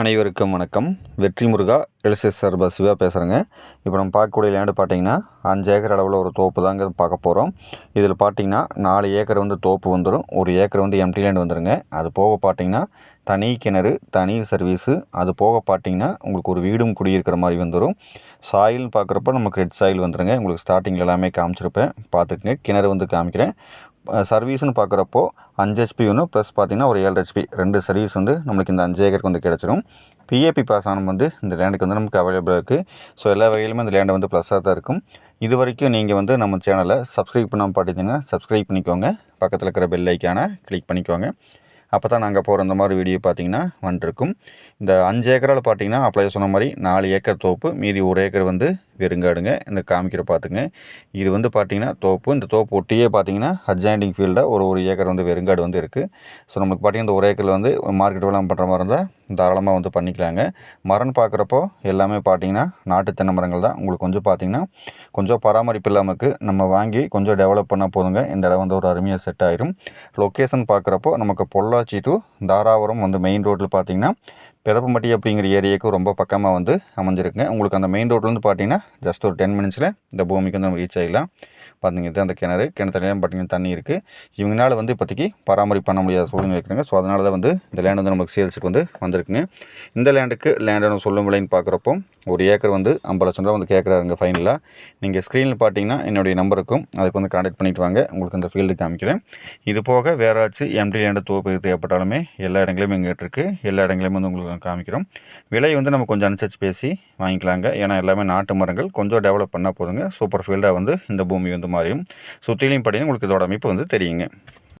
அனைவருக்கும் வணக்கம். வெற்றி முருகா எல்எஸ்எஸ் சார்பா சிவா பேசுகிறேங்க இப்போ நம்ம பார்க்கக்கூடிய லேண்டு பார்த்தீங்கன்னா அஞ்சு ஏக்கர் அளவில் ஒரு தோப்பு தாங்க பார்க்க போகிறோம் இதில் பார்த்தீங்கன்னா நாலு ஏக்கர் வந்து தோப்பு வந்துடும் ஒரு ஏக்கர் வந்து எம்டி லேண்ட் வந்துடுங்க அது போக பார்த்தீங்கன்னா தனி கிணறு தனி சர்வீஸு அது போக பார்த்தீங்கன்னா உங்களுக்கு ஒரு வீடும் குடியிருக்கிற மாதிரி வந்துடும் சாயில்னு பார்க்குறப்ப நமக்கு ரெட் சாயில் வந்துடுங்க உங்களுக்கு ஸ்டார்டிங்கில் எல்லாமே காமிச்சிருப்பேன். பார்த்துக்குங்க. கிணறு வந்து காமிக்கிறேன். சர்வீஸ்னு பார்க்குறப்போ அஞ்சு ஹெச்பி ஒன்று ப்ளஸ் பார்த்தீங்கன்னா ஒரு ஏழு ஹெச்பி ரெண்டு சர்வீஸ் வந்து நம்மளுக்கு இந்த அஞ்சு ஏக்கருக்கு வந்து கிடச்சிரும். பிஏபி பாஸ் ஆனம் வந்து இந்த லேண்டுக்கு வந்து நமக்கு அவைலபிளாக இருக்குது ஸோ எல்லா வகையிலுமே இந்த லேண்டை வந்து ப்ளஸ்ஸாக தான் இருக்கும். இது வரைக்கும் நீங்கள் வந்து நம்ம சேனலை சப்ஸ்கிரைப் பண்ணாமல் பார்த்துட்டிங்கன்னா சப்ஸ்கிரைப் பண்ணிக்கோங்க. பக்கத்தில் இருக்கிற பெல் ஐக்கானை கிளிக் பண்ணிக்கோங்க. அப்போ தான் நாங்கள் போகிற இந்த மாதிரி வீடியோ பார்த்தீங்கன்னா வந்துருக்கும். இந்த அஞ்சு ஏக்கரால் பார்த்தீங்கன்னா அப்ளை சொன்ன மாதிரி நாலு ஏக்கர் தோப்பு மீதி ஒரு ஏக்கர் வந்து வெறுங்காடுங்க இந்த காமிக்கிற பார்த்துங்க இது வந்து பார்த்தீங்கன்னா தோப்பு. இந்த தோப்பு ஒட்டியே பார்த்தீங்கன்னா அட்ஜாயிண்டிங் ஃபீல்டாக ஒரு ஒரு ஏக்கர் வந்து வெறுங்காடு வந்து இருக்குது ஸோ நமக்கு பார்த்தீங்கன்னா இந்த ஒரு ஏக்கரில் வந்து மார்க்கெட் விளாம் பண்ணுற மாதிரி இருந்தால் தாராளமாக வந்து பண்ணிக்கலாங்க. மரம்னு பார்க்குறப்போ எல்லாமே பார்த்தீங்கன்னா நாட்டு தென்னை மரங்கள் தான். உங்களுக்கு கொஞ்சம் பார்த்தீங்கன்னா கொஞ்சம் பராமரிப்பு இல்லாமல் நம்ம வாங்கி கொஞ்சம் டெவலப் பண்ணால் போதுங்க. இந்த இடம் வந்து ஒரு அருமையாக செட் ஆயிரும். லொக்கேஷன் பார்க்குறப்போ நமக்கு பொள்ளாச்சி டு தாராபுரம் வந்து மெயின் ரோட்டில் பார்த்திங்கன்னா பெதப்பம்பட்டி அப்படிங்கிற ஏரியாவுக்கு ரொம்ப பக்கமாக வந்து அமைஞ்சிருக்குங்க. உங்களுக்கு அந்த மெயின் ரோட்லேருந்து பார்த்தீங்கன்னா ஜஸ்ட் ஒரு டென் மினிட்ஸில் இந்த பூமிக்கு வந்து நம்ம ரீச் ஆகிடலாம் பார்த்தீங்க இது அந்த கிணறு. கிணத்துலேயும் பார்த்தீங்கன்னா தண்ணி இருக்குது இவங்களால வந்து இப்போதைக்கு பராமரிப்பு பண்ண முடியாத சூழ்நிலை இருக்குங்க. ஸோ அதனால தான் வந்து இந்த லேண்ட் வந்து நமக்கு சேல்ஸுக்கு வந்து வந்திருக்குங்க. இந்த லேண்டுக்கு லேண்டோட சொல்லும் விலைன்னு பார்க்குறப்போ ஒரு ஏக்கர் வந்து ஐம்பது லட்சம் ரூபா வந்து கேட்குறாருங்க ஃபைனலாக நீங்கள் ஸ்க்ரீனில் பார்த்தீங்கன்னா என்னுடைய நம்பருக்கும் அதுக்கு வந்து கான்டாக்ட் பண்ணிட்டு வாங்க. உங்களுக்கு இந்த ஃபீல்டு காமிக்கிறேன். இது போக வேறாச்சும் எம்டி லேண்டு தோப்பு தேவைப்பட்டாலுமே எல்லா இடங்களையும் இங்கே இருக்குது எல்லா இடங்களையும் வந்து உங்களுக்கு காமிக்கிறோம். விலை வந்து நம்ம கொஞ்சம் அனுசரித்து பேசி வாங்கிக்கலாங்க. ஏன்னா எல்லாமே நாட்டு மரங்கள். கொஞ்சம் டெவலப் பண்ணால் போதுங்க. சூப்பர் ஃபீல்டாக வந்து இந்த பூமி வந்து மாறியும் சுற்றிலையும் பார்த்தீங்கன்னா உங்களுக்கு இதோட அமைப்பு வந்து தெரியுங்க.